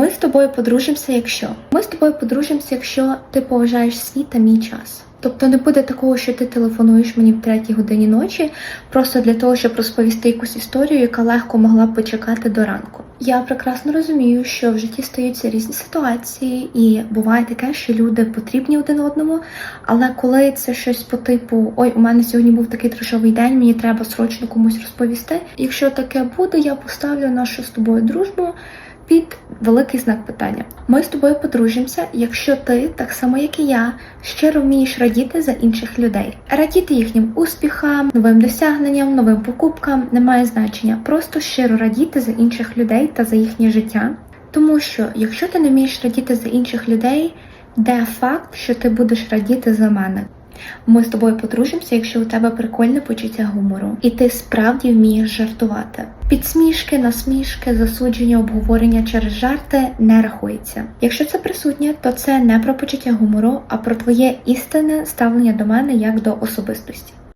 Ми з тобою подружимося, якщо ми з тобою подружимося, якщо ти поважаєш свій та мій час. Тобто не буде такого, що ти телефонуєш мені в третій годині ночі, просто для того, щоб розповісти якусь історію, яка легко могла б почекати до ранку. Я прекрасно розумію, що в житті стаються різні ситуації, і буває таке, що люди потрібні один одному. Але коли це щось по типу Ой, у мене сьогодні був такий трешовий день, мені треба срочно комусь розповісти. Якщо таке буде, я поставлю нашу з тобою дружбу під великий знак питання. Ми з тобою подружимося, якщо ти, так само як і я, щиро вмієш радіти за інших людей, радіти їхнім успіхам, новим досягненням, новим покупкам немає значення. Просто щиро радіти за інших людей та за їхнє життя. Тому що якщо ти не вмієш радіти за інших людей, де факт, що ти будеш радіти за мене. Ми з тобою подружимося, якщо у тебе прикольне почуття гумору, і ти справді вмієш жартувати. Підсмішки, насмішки, засудження, обговорення через жарти не рахується. Якщо це присутнє, то це не про почуття гумору, а про твоє істинне ставлення до мене як до особистості.